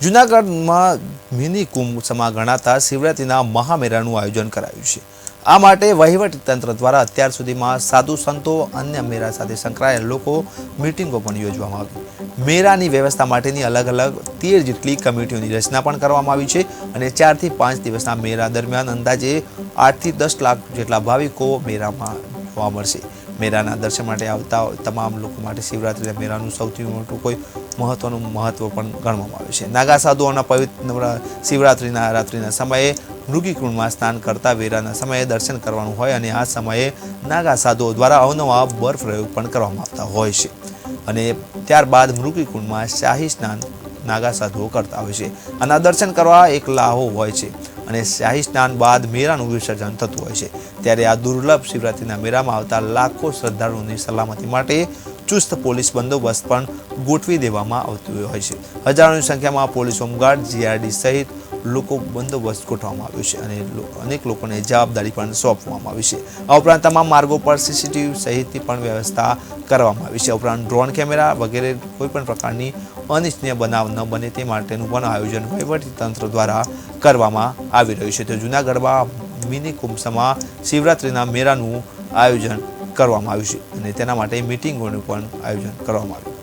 જૂનાગઢમાં મિની કુંભ સમા ગણાતા શિવરાત્રિના મહામેળાનું આયોજન કરાયું છે. આ માટે વહીવટી તંત્ર દ્વારા અત્યાર સુધીમાં સાધુ સંતો, અન્ય મેળા સાથે સંકળાયેલ લોકો મિટિંગો પણ યોજવામાં આવી. મેળાની વ્યવસ્થા માટેની અલગ અલગ તેર જેટલી કમિટીઓની રચના પણ કરવામાં આવી છે અને ચારથી પાંચ દિવસના મેળા દરમિયાન અંદાજે આઠથી દસ લાખ જેટલા ભાવિકો મેળામાં જોવા મળશે. મેળાના દર્શન માટે આવતા તમામ લોકો માટે શિવરાત્રિના મેળાનું સૌથી મોટું કોઈ મહત્વનું મહત્વ પણ ગણવામાં આવે છે. નાગા સાધુઓના પવિત્ર શિવરાત્રિના રાત્રિના સમયે મૃગીકુંડમાં સ્નાન કરતા વેરાના સમયે દર્શન કરવાનું હોય અને આ સમયે નાગા સાધુઓ દ્વારા અવનવા બરફ પ્રયોગ પણ કરવામાં આવતા હોય છે. અને ત્યારબાદ મૃગીકુંડમાં શાહી સ્નાન નાગા સાધુઓ કરતા હોય છે. અને આ દર્શન કરવા એક લાહો હોય છે અને શાહી સ્નાન બાદ મેળાનું વિસર્જન થતું હોય છે. ત્યારે આ દુર્લભ શિવરાત્રિના મેળામાં આવતા લાખો શ્રદ્ધાળુઓની સલામતી માટે ચુસ્ત પોલીસ બંદોબસ્ત પણ ગોઠવી દેવામાં આવતું હોય છે. હજારોની સંખ્યામાં પોલીસ હોમગાર્ડ, જીઆરડી સહિત લોકો બંદોબસ્ત ગોઠવવામાં આવ્યો છે અને અનેક લોકોને જવાબદારી પણ સોંપવામાં આવી છે. આ ઉપરાંત તમામ માર્ગો પર સીસીટીવી સહિતની પણ વ્યવસ્થા કરવામાં આવી છે. ઉપરાંત ડ્રોન કેમેરા વગેરે કોઈપણ પ્રકારની અનિચ્છનીય બનાવ ન બને તે માટેનું પણ આયોજન તંત્ર દ્વારા કરવામાં આવી રહ્યું છે. તો જૂનાગઢમાં મિની કુંભસમાં શિવરાત્રિના મેળાનું આયોજન કરવામાં આવ્યું છે અને તેના માટે મિટિંગોનું પણ આયોજન કરવામાં આવ્યું